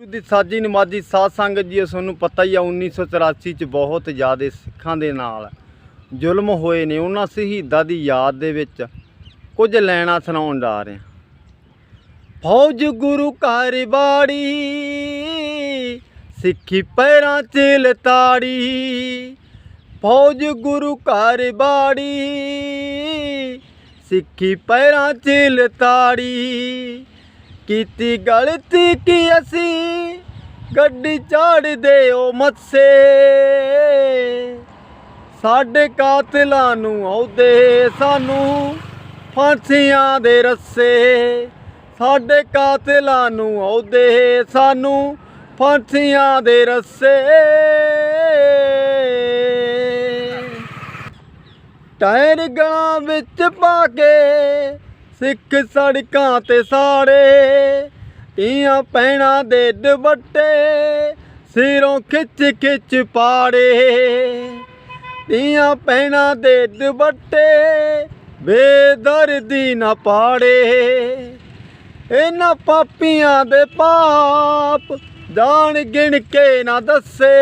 ਦੀ ਸਾਜੀ ਨਮਾਜੀ ਸਾਧ ਸੰਗਤ ਜੀ ਤੁਹਾਨੂੰ ਪਤਾ ਹੀ ਆ 1984 ਚ ਬਹੁਤ ਜ਼ਿਆਦਾ ਸਿੱਖਾਂ ਦੇ ਨਾਲ ਜ਼ੁਲਮ ਹੋਏ ਨੇ। ਉਹਨਾਂ ਸ਼ਹੀਦਾਂ ਦੀ ਯਾਦ ਦੇ ਵਿੱਚ ਕੁਝ ਲੈਣਾ ਸੁਣਾਉਣ ਜਾ ਰਹੇ ਹਾਂ। ਫੌਜ ਗੁਰੂ ਘਰ ਬਾੜੀ, ਸਿੱਖੀ ਪੈਰਾਂ 'ਚ ਲਤਾੜੀ। ਫੌਜ ਗੁਰੂ ਘਰ ਬਾੜੀ, ਸਿੱਖੀ ਪੈਰਾਂ 'ਚ ਲਤਾੜੀ। ਕੀਤੀ ਗਲਤੀ ਕੀ ਅਸੀਂ? ਗੱਡੀ ਚਾੜਦੇ ਓ ਮੱਸੇ ਸਾਡੇ ਕਾਤਲਾਂ ਨੂੰ ਆਉਦੇ ਸਾਨੂੰ ਫਾਂਸੀਆਂ ਦੇ ਰੱਸੇ। ਸਾਡੇ ਕਾਤਲਾਂ ਨੂੰ ਆਉਦੇ ਸਾਨੂੰ ਫਾਂਸੀਆਂ ਦੇ ਰੱਸੇ। ਟਾਇਰ ਗਲਾਂ ਵਿੱਚ ਪਾ ਕੇ ਸਿੱਖ ਸੜਕਾਂ ਤੇ ਸਾੜੇ, ਤੀਆਂ ਪੈਣਾ ਦੇ ਦੁਪੱਟੇ, ਸਿਰੋਂ ਖਿੱਚ ਖਿੱਚ ਪਾੜੇ। ਤੀਆਂ ਪੈਣਾ ਦੇ ਦੁਪੱਟੇ ਬੇਦਰਦੀ ਨਾ ਪਾੜੇ। ਇਹਨਾਂ ਪਾਪੀਆਂ ਦੇ ਪਾਪ ਜਾਣ ਗਿਣ ਕੇ ਨਾ ਦੱਸੇ।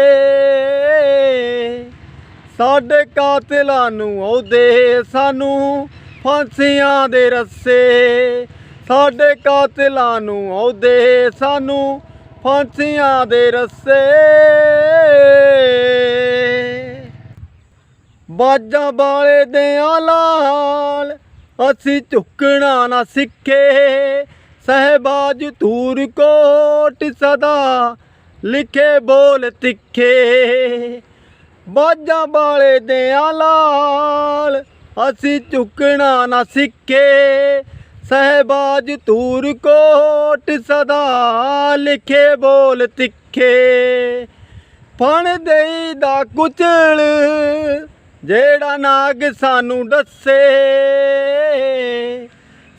ਸਾਡੇ ਕਾਤਲਾਂ ਨੂੰ ਉਹਦੇ ਸਾਨੂੰ ਫਾਂਸੀਆਂ ਦੇ ਰੱਸੇ। ਸਾਡੇ ਕਾਤਲਾਂ ਨੂੰ ਆਉਦੇ ਸਾਨੂੰ ਫਾਂਸੀਆਂ ਦੇ ਰੱਸੇ। ਬਾਜਾਂ ਵਾਲੇ ਦੇ ਲਾਲ, ਅਸੀਂ ਝੁਕਣਾ ਨਾ ਸਿੱਖੇ। ਸਹਿਬਾਜ ਧੂਰ ਕੋਟ ਸਦਾ ਲਿਖੇ, ਬੋਲ ਤਿੱਖੇ। ਬਾਜਾਂ ਵਾਲੇ ਦੇ ਲਾਲ ਅਸੀਂ ਝੁਕਣਾ ਨਾ ਸਿੱਖੇ ਸਹਿਬਾਜ ਧੂਰ ਕੋਟ ਸਦਾ ਲਿਖੇ ਬੋਲ ਤਿੱਖੇ। ਫਣ ਦੇਈ ਦਾ ਕੁਚਲ, ਜਿਹੜਾ ਨਾਗ ਸਾਨੂੰ ਦੱਸੇ।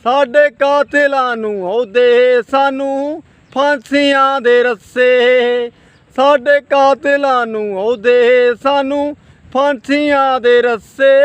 ਸਾਡੇ ਕਾਤਲਾਂ ਨੂੰ ਉਹਦੇ ਸਾਨੂੰ ਫਾਂਸੀਆਂ ਦੇ ਰੱਸੇ। ਸਾਡੇ ਕਾਤਲਾਂ ਨੂੰ ਆਉਦੇ ਸਾਨੂੰ ਫਾਂਸੀਆਂ ਦੇ ਰੱਸੇ।